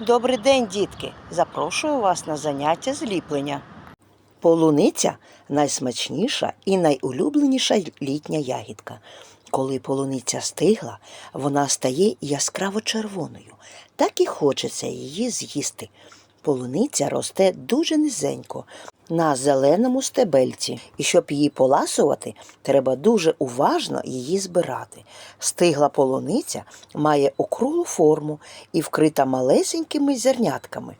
Добрий день, дітки! Запрошую вас на заняття зліплення. Полуниця найсмачніша і найулюбленіша літня ягідка. Коли полуниця стигла, вона стає яскраво червоною. Так і хочеться її з'їсти. Полуниця росте дуже низенько на зеленому стебельці, і щоб її поласувати, треба дуже уважно її збирати. Стигла полуниця має округлу форму і вкрита малесенькими зернятками.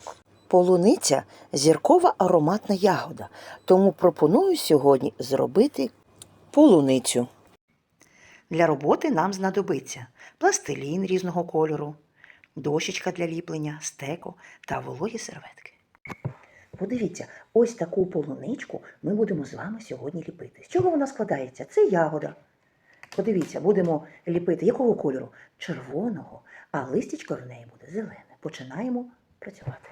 Полуниця зіркова ароматна ягода, тому пропоную сьогодні зробити полуницю. Для роботи нам знадобиться пластилін різного кольору, дощечка для ліплення, стеко та вологі серветки. Подивіться, ось таку полуничку ми будемо з вами сьогодні ліпити. З чого вона складається? Це ягода. Подивіться, будемо ліпити якого кольору? Червоного, а листячко в неї буде зелене. Починаємо працювати.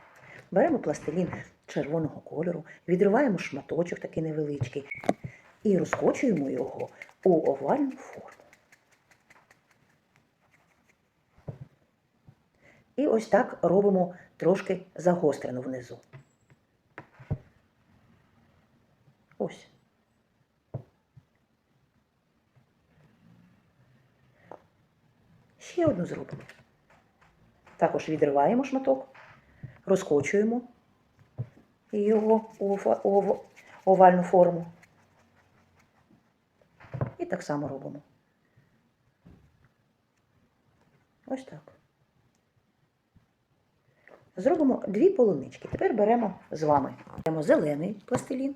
Беремо пластилін червоного кольору, відриваємо шматочок такий невеличкий і розкочуємо його у овальну форму. І ось так робимо трошки загострено внизу. Ось. Ще одну зробимо. Також відриваємо шматок, розкочуємо його у овальну форму. І так само робимо. Ось так. Зробимо дві полунички. Тепер беремо з вами беремо зелений пластилін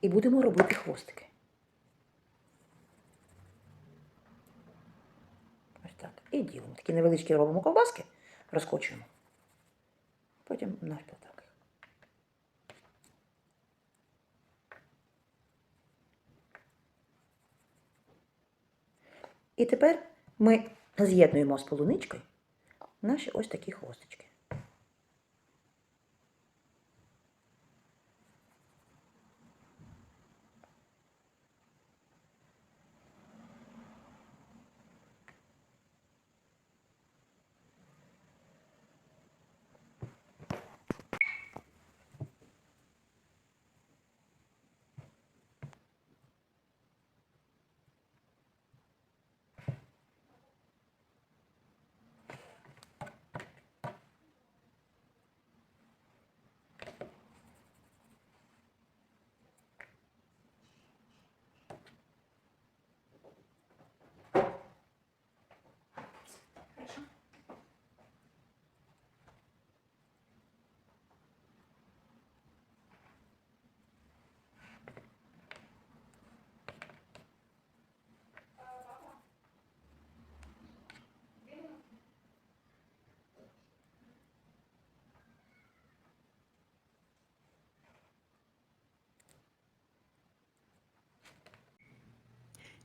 і будемо робити хвостики. Ось так. І ділимо. Такі невеличкі робимо ковбаски, розкочуємо. Потім навпіл так. І тепер ми з'єднуємо з полуничкою наші ось такі хвостички.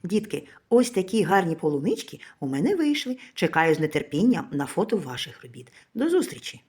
Дітки, ось такі гарні полунички у мене вийшли. Чекаю з нетерпінням на фото ваших робіт. До зустрічі!